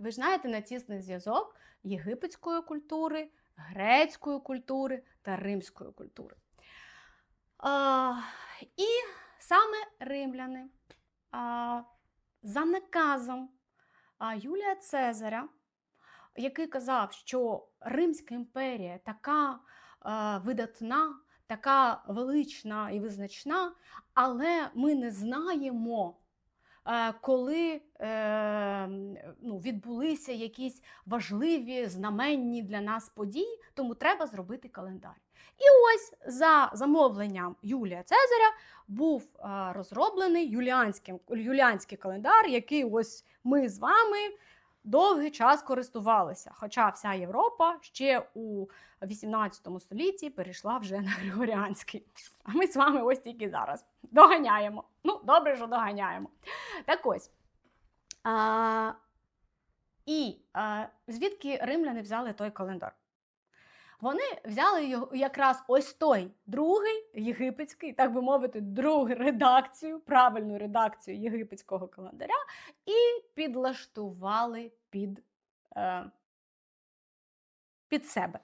ви знаєте на тісний зв'язок єгипетської культури, грецької культури та римської культури. А, і саме римляни а, за наказом Юлія Цезаря, який казав, що Римська імперія така а, видатна, така велична і визначна, але ми не знаємо, е, коли е, відбулися якісь важливі, знаменні для нас події, тому треба зробити календар. І ось за замовленням Юлія Цезаря був е, розроблений юліанський календар, який ось ми з вами довгий час користувалися. Хоча вся Європа ще у 18 столітті перейшла вже на Григоріанський. А ми з вами ось тільки зараз доганяємо. Ну, добре, що доганяємо. Так ось. Звідки римляни взяли той календар? Вони взяли його якраз ось той другий єгипетський, так би мовити, другу редакцію, правильну редакцію єгипетського календаря, і підлаштували під, е, під себе.